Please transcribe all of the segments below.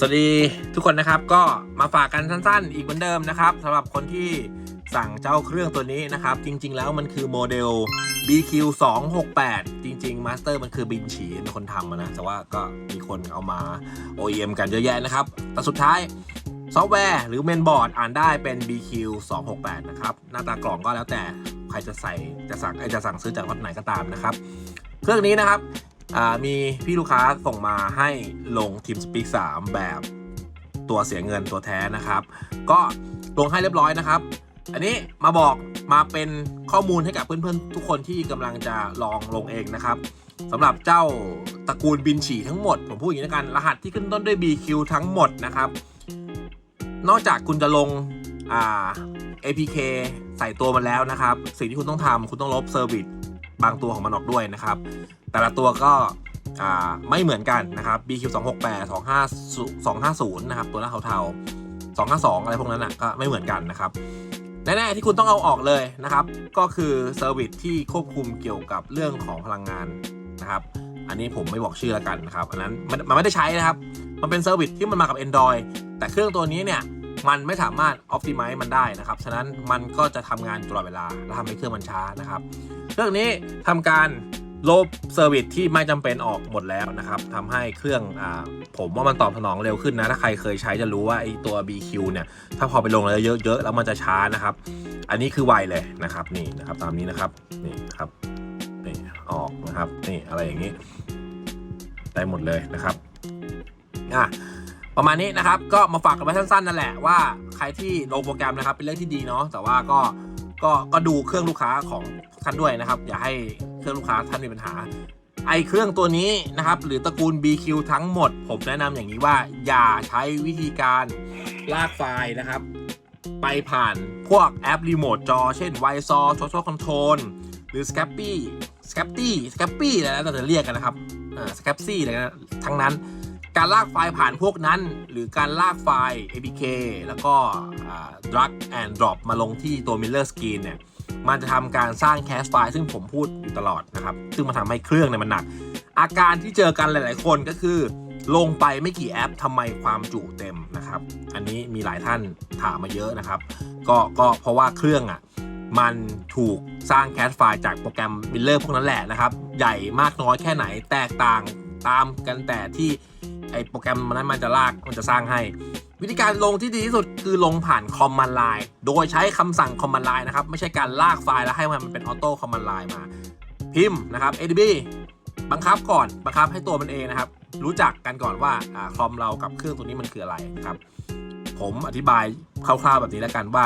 สวัสดีทุกคนนะครับก็มาฝากกันสั้นๆ อีกเหมือนเดิมนะครับสำหรับคนที่สั่งเจ้าเครื่องตัวนี้นะครับ จริง ๆ แล้วมันคือโมเดล BQ 2 6 8จริงๆมาสเตอร์มันคือบินฉีเป็นคนทำนะ แต่ว่าก็มีคนเอามา OEM กันเยอะแยะนะครับ แต่สุดท้ายซอฟต์แวร์หรือเมนบอร์ดอ่านได้เป็น BQ 2 6 8นะครับ หน้าตากล่องก็แล้วแต่ใครจะใส่จะสั่งจะสั่งซื้อจากวัดไหนก็ตามนะครับ เครื่องนี้นะครับ มีพี่ลูกค้าส่งมาให้ลง TeamSpeak 3 แบบตัวเสียเงินตัวแท้นะครับ ก็ลงให้เรียบร้อยนะครับ อันนี้มาบอกมาเป็นข้อมูลให้กับเพื่อนๆ ทุกคนที่กำลังจะลองลงเองนะครับสำหรับเจ้าตระกูลบินฉี่ทั้งหมด ผมพูดอย่างนี้แล้วกัน รหัสที่ขึ้นต้นด้วย BQ ทั้งหมดนะครับ นอกจากคุณจะลงอ่า APK ใส่ตัวมันแล้วนะครับ สิ่งที่คุณต้องทำคุณต้องลบเซอร์วิสบางตัวของมันออกด้วยนะครับ แต่ละตัวก็ไม่เหมือนกันนะครับ BQ 2 6 8 2 5 250นะครับตัวหน้าเทาๆ252 อะไรพวกนั้นอะก็ไม่เหมือนกันนะครับแน่ๆที่คุณต้องเอาออกเลยนะครับ ก็คือเซอร์วิสที่ควบคุมเกี่ยวกับเรื่องของพลังงานนะครับ อันนี้ผมไม่บอกชื่อแล้วกันนะครับ อันนั้นมันมันไม่ได้ใช้นะครับ มันเป็นเซอร์วิสที่มันมากับ Android แต่เครื่องตัวนี้เนี่ยมันไม่สามารถ optimize มันได้นะครับ ฉะนั้นมันก็จะทำงานตลอดเวลาและทำให้เครื่องมันช้านะครับ เครื่องนี้ทำการ ลบเซอร์วิสที่ไม่จำเป็นออกหมดแล้วนะครับทำให้เครื่องอผมว่ามันตอบสนองเร็วขึ้นนะ ถ้าใครเคยใช้จะรู้ว่าไอตัว BQ เนี่ย ถ้าพอไปลงแล้วเยอะๆ แล้วมันจะช้านะครับ อันนี้คือไวเลยนะครับ นี่นะครับตามนี้นะครับ นี่ครับนี่ออกนะครับ นี่อะไรอย่างนี้ ได้หมดเลยนะครับอะประมาณนี้นะครับ ก็มาฝากกันไว้สั้นๆนั่นแหละว่าใครที่ลงโปรแกรมนะครับ เป็นเรื่องที่ดีเนาะแต่ว่าก็ ก็ก็ดูเครื่องลูกค้าของท่านด้วยนะครับ อย่าให้เครื่องลูกค้าท่านมีปัญหา ไอเครื่องตัวนี้นะครับ หรือตระกูล BQ ทั้งหมด ผมแนะนำอย่างนี้ว่า อย่าใช้วิธีการลากไฟล์นะครับ ไปผ่านพวกแอปรีโมทจอ เช่น w i s o Total Control หรือ Scapy Scapy Scapy อะไรแล้วแต่จะเรียกกันนะครับอ่า Scapy อะไรนะทั้งนั้น การลากไฟล์ผ่านพวกนั้น หรือการลากไฟล์ APK แล้วก็ drag and drop มาลงที่ตัว Miller Screen เนี่ย มันจะทำการสร้างแคชไฟล์ซึ่งผมพูดอยู่ตลอดนะครับ ซึ่งมันทำให้เครื่องเนี่ยมันหนัก อาการที่เจอกันหลาย ๆ คนก็คือลงไปไม่กี่แอปทำไมความจุเต็มนะครับ อันนี้มีหลายท่านถามมาเยอะนะครับ ก็ก็เพราะว่าเครื่องอะมันถูกสร้างแคชไฟล์จากโปรแกรม Miller พวกนั้นแหละนะครับ ใหญ่มากน้อยแค่ไหนแตกต่างตามกันแต่ที่ ไอโปรแกรมมันนั้นมันจะลากมันจะสร้างให้ วิธีการลงที่ดีที่สุดคือลงผ่านคอมมานด์ไลน์โดยใช้คำสั่งคอมมานด์ไลน์นะครับ ไม่ใช่การลากไฟล์แล้วให้มันเป็นออโต้คอมมานด์ไลน์มา พิมพ์นะครับ adb บังคับก่อนบังคับให้ตัวมันเองนะครับ รู้จักกันก่อนว่าคอมเรากับเครื่องตัวนี้มันคืออะไรนะครับ ผมอธิบายคร่าวๆแบบนี้แล้วกันว่า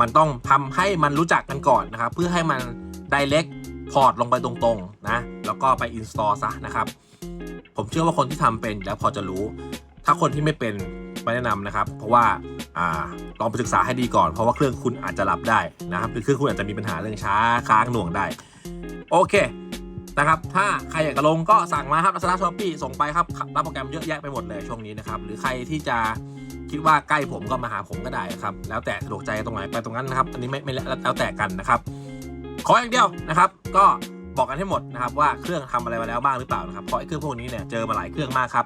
มันต้องทำให้มันรู้จักกันก่อนนะครับ เพื่อให้มัน direct พอร์ตลงไปตรงๆนะ แล้วก็ไป install ซะนะครับ ผมเชื่อว่าคนที่ทำเป็นแล้วพอจะรู้ ถ้าคนที่ไม่เป็นไม่แนะนำนะครับ เพราะว่าอ่าลองไปศึกษาให้ดีก่อน เพราะว่าเครื่องคุณอาจจะหลับได้นะครับหรือเครื่องคุณอาจจะมีปัญหาเรื่องช้าค้างหน่วงได้ โอเคนะครับ ถ้าใครอยากจะลงก็สั่งมาครับลักษณะช้อปปี้ส่งไปครับ รับโปรแกรมเยอะแยะไปหมดเลยช่วงนี้นะครับ หรือใครที่จะคิดว่าใกล้ผมก็มาหาผมก็ได้ครับ แล้วแต่สะดวกใจตรงไหนไปตรงนั้นนะครับ อันนี้ไม่ไม่แล้วแต่กันนะครับ ขออย่างเดียวนะครับ ก็ บอกกันให้หมดนะครับว่าเครื่องทำอะไรมาแล้วบ้างหรือเปล่านะครับเพราะไอ้เครื่องพวกนี้เนี่ยเจอมาหลายเครื่องมากครับ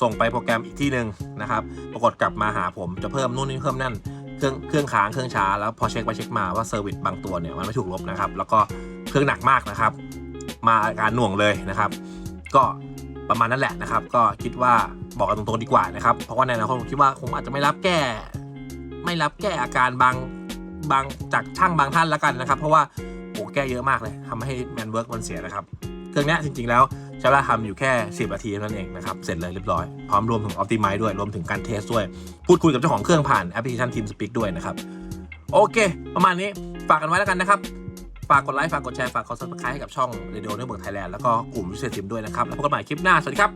ส่งไปโปรแกรมอีกที่หนึ่งนะครับปรากฏกลับมาหาผมจะเพิ่มนู่นนี่เพิ่มนั่นเครื่องเครื่องค้างเครื่องช้าแล้วพอเช็คไปเช็คมาว่าเซอร์วิสบางตัวเนี่ยมันไม่ถูกลบนะครับแล้วก็เครื่องหนักมากนะครับ มาอาการหน่วงเลยนะครับ ก็ประมาณนั้นแหละนะครับ ก็คิดว่าบอกกันตรงๆดีกว่านะครับ เพราะว่าในอนาคตผมคิดว่าคงอาจจะไม่รับแก้ ไม่รับแก้อาการบางบางจากช่างบางท่านแล้วกันนะครับ เพราะว่า แก้เยอะมากเลยทำให้แมนเวิร์กมันเสียนะครับ เครื่องนี้จริงๆแล้วใช้เวลาทำอยู่แค่ 10นาทีเท่านั้นเองนะครับ เสร็จเลยเรียบร้อย พร้อมรวมถึงออ t ติไม e ด้วย รวมถึงการเทสด้วย พูดคุยกับเจ้าของเครื่องผ่านแอปพลิเคชัน TeamSpeak ด้วยนะครับ โอเค ประมาณนี้ฝากกันไว้แล้วกันนะครับ ฝากกดไลค์ ฝากกดแชร์ ฝากกด subscribe ให้กับช่อง Radio Network Thailand แล้วก็กลุ่มวิเศษทีมด้วยนะครับ แล้วพบกันใหม่คลิปหน้า สวัสดีครับ